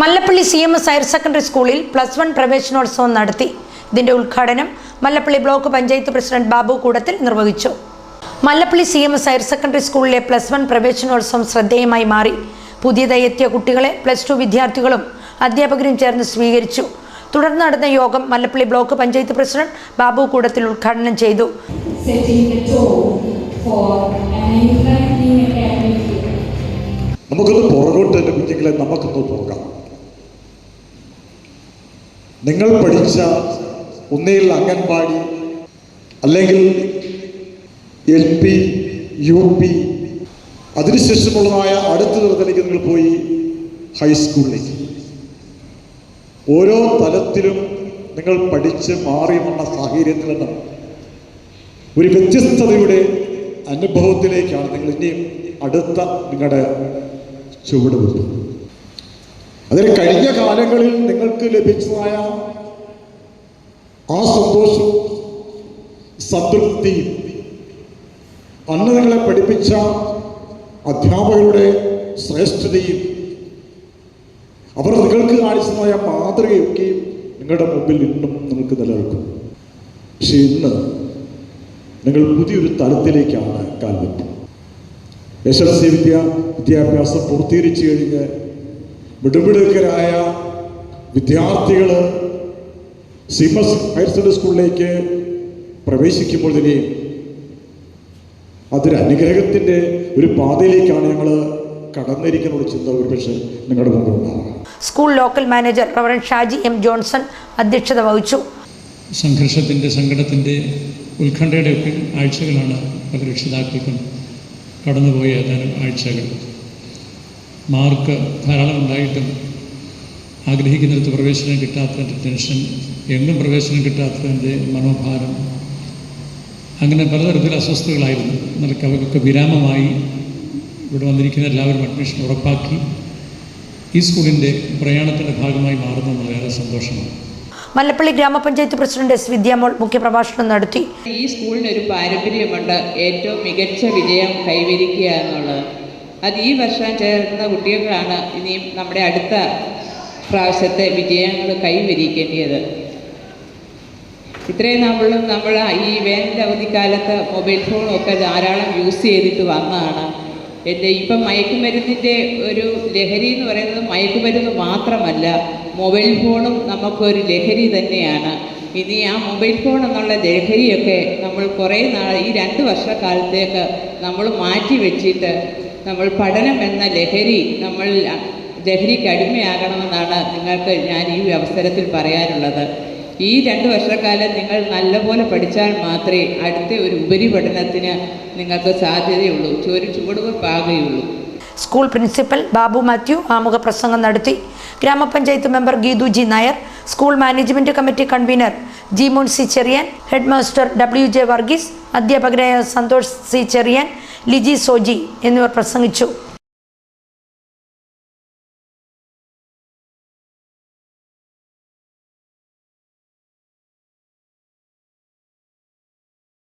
Mallappally C M S higher secondary സ്കൂളിൽ plus one പ്രവേശനോത്സവം നടത്തി. ഇതിന്റെ ഉദ്ഘാടനം മല്ലപ്പള്ളി ബ്ലോക്ക് പഞ്ചായത്ത് പ്രസിഡന്റ് ബാബു കൂടത്തിൽ നിർവഹിച്ചു. Mallappally C M S higher secondary സ്കൂളിലെ പ്ലസ് വൺ പ്രവേശനോത്സവം ശ്രദ്ധേയമായി മാറി. പുതിയതായി എത്തിയ കുട്ടികളെ പ്ലസ് ടു വിദ്യാർത്ഥികളും അധ്യാപകരും ചേർന്ന് സ്വീകരിച്ചു. തുടർന്ന് നടന്ന യോഗം മല്ലപ്പള്ളി ബ്ലോക്ക് പഞ്ചായത്ത് പ്രസിഡന്റ് ബാബു കൂടത്തിൽ ഉദ്ഘാടനം ചെയ്തു. നമുക്കൊന്ന് പുറകോട്ട് ലഭിച്ചെങ്കിലേ നമുക്കൊന്ന് പോകാം നിങ്ങൾ പഠിച്ച ഒന്നിൽ അംഗൻവാടി അല്ലെങ്കിൽ എൽ പി യു പി അതിനുശേഷമുള്ളതായ അടുത്ത തലത്തിലേക്ക് നിങ്ങൾ പോയി ഹൈസ്കൂളിലേക്ക്. ഓരോ തലത്തിലും നിങ്ങൾ പഠിച്ച് മാറി വന്ന സാഹചര്യത്തിൽ ഒരു വ്യത്യസ്തതയുടെ അനുഭവത്തിലേക്കാണ് നിങ്ങൾ ഇനിയും അടുത്ത നിങ്ങളുടെ ചുവട് വെക്കുന്നത് അതിന് കഴിഞ്ഞ കാലങ്ങളിൽ നിങ്ങൾക്ക് ലഭിച്ചതായ ആ സന്തോഷവും സംതൃപ്തിയും അന്ന് നിങ്ങളെ പഠിപ്പിച്ച അധ്യാപകരുടെ ശ്രേഷ്ഠതയും അവർ നിങ്ങൾക്ക് കാണിച്ചതായ മാതൃകയൊക്കെയും നിങ്ങളുടെ മുമ്പിൽ ഇന്നും നിങ്ങൾക്ക് നിലനിൽക്കും. പക്ഷെ ഇന്ന് നിങ്ങൾ പുതിയൊരു തലത്തിലേക്കാണ് കാൽവെറ്റ് എസ് എൽ സി വിദ്യ വിദ്യാഭ്യാസം പൂർത്തീകരിച്ചു കഴിഞ്ഞ് മിടുമിടുക്കരായ വിദ്യാർത്ഥികൾ സിമസ് ഹയർ സെക്കൻഡറി സ്കൂളിലേക്ക് പ്രവേശിക്കുമ്പോൾ തന്നെ അതൊരു അനുഗ്രഹത്തിന്റെ ഒരു പാതയിലേക്കാണ് ഞങ്ങൾ കടന്നിരിക്കുന്ന ഒരു ചിന്ത ഒരുപക്ഷെ നിങ്ങളുടെ മുമ്പിൽ ഉണ്ടാവുക school local manager reverend Shaji M Johnson അധ്യക്ഷത വഹിച്ചു. സംഘർഷത്തിന്റെ സങ്കടത്തിന്റെ ഉത്കണ്ഠയുടെ ഒക്കെ ആഴ്ചകളാണ് പല രക്ഷിതാക്കൾക്കും കടന്നുപോയ ഏതാനും ആഴ്ചകൾ. മാർക്ക് ധാരാളം ഉണ്ടായിട്ടും ആഗ്രഹിക്കുന്നിടത്ത് പ്രവേശനം കിട്ടാത്തതിന്റെ ടെൻഷൻ എങ്ങും പ്രവേശനം കിട്ടാത്തതിന്റെ മനോഭാരം. അങ്ങനെ പലതരത്തിൽ അസ്വസ്ഥതകളായിരുന്നു. എന്നാൽ അവർക്കൊക്കെ വിരാമമായി ഇവിടെ വന്നിരിക്കുന്ന എല്ലാവരും അഡ്മിഷൻ ഉറപ്പാക്കി. ഈ സ്കൂളിന്റെ പ്രയാണത്തിന്റെ ഭാഗമായി മാറുന്നത് വളരെ സന്തോഷമാണ്. മല്ലപ്പള്ളി ഗ്രാമപഞ്ചായത്ത് പ്രസിഡന്റ് എസ് വിദ്യാമോൾ മുഖ്യപ്രഭാഷണം നടത്തി. ഈ സ്കൂളിന് ഒരു പാരമ്പര്യമുണ്ട്. ഏറ്റവും മികച്ച വിജയം കൈവരിക്കുക എന്നുള്ളത്. അത് ഈ വർഷം ചേർന്ന കുട്ടികളാണ് ഇനിയും നമ്മുടെ അടുത്ത പ്രാവശ്യത്തെ വിജയങ്ങൾ കൈവരിക്കേണ്ടത്. ഇത്രയും നമ്മളും നമ്മൾ ഈ വേനൽ അവധിക്കാലത്ത് മൊബൈൽ ഫോണൊക്കെ ധാരാളം യൂസ് ചെയ്തിട്ട് വന്നതാണ്. എന്റെ ഇപ്പം മയക്കുമരുന്നിന്റെ ഒരു ലഹരി എന്ന് പറയുന്നത് മയക്കുമരുന്ന് മാത്രമല്ല മൊബൈൽ ഫോണും നമുക്കൊരു ലഹരി തന്നെയാണ്. ഇനി ആ മൊബൈൽ ഫോൺ എന്നുള്ള ലഹരിയൊക്കെ നമ്മൾ കുറേ നാൾ ഈ രണ്ട് വർഷക്കാലത്തേക്ക് നമ്മൾ മാറ്റി വെച്ചിട്ട് നമ്മൾ പഠനം എന്ന ലഹരി നമ്മൾ ലഹരിക്ക് അടിമയാകണമെന്നാണ് നിങ്ങൾക്ക് ഞാൻ ഈ അവസരത്തിൽ പറയാനുള്ളത്. ഈ രണ്ട് വർഷക്കാലം നിങ്ങൾ നല്ലപോലെ പഠിച്ചാൽ മാത്രമേ അടുത്ത ഒരു ഉപരിപഠനത്തിന് നിങ്ങൾക്ക് സാധ്യതയുള്ളൂ. ചോരി ചുവടുവെപ്പാകുകയുള്ളൂ സ്കൂൾ പ്രിൻസിപ്പൽ ബാബു മാത്യു ആമുഖ പ്രസംഗം നടത്തി. Grama panchayat member Geethu G Nair school management committee convener G Munsi Cherian head master W J Varghese അധ്യാപകരായ സന്തോഷ് സി ചെറിയാൻ ലിജി സോജി എന്നിവർ പ്രസംഗിച്ചു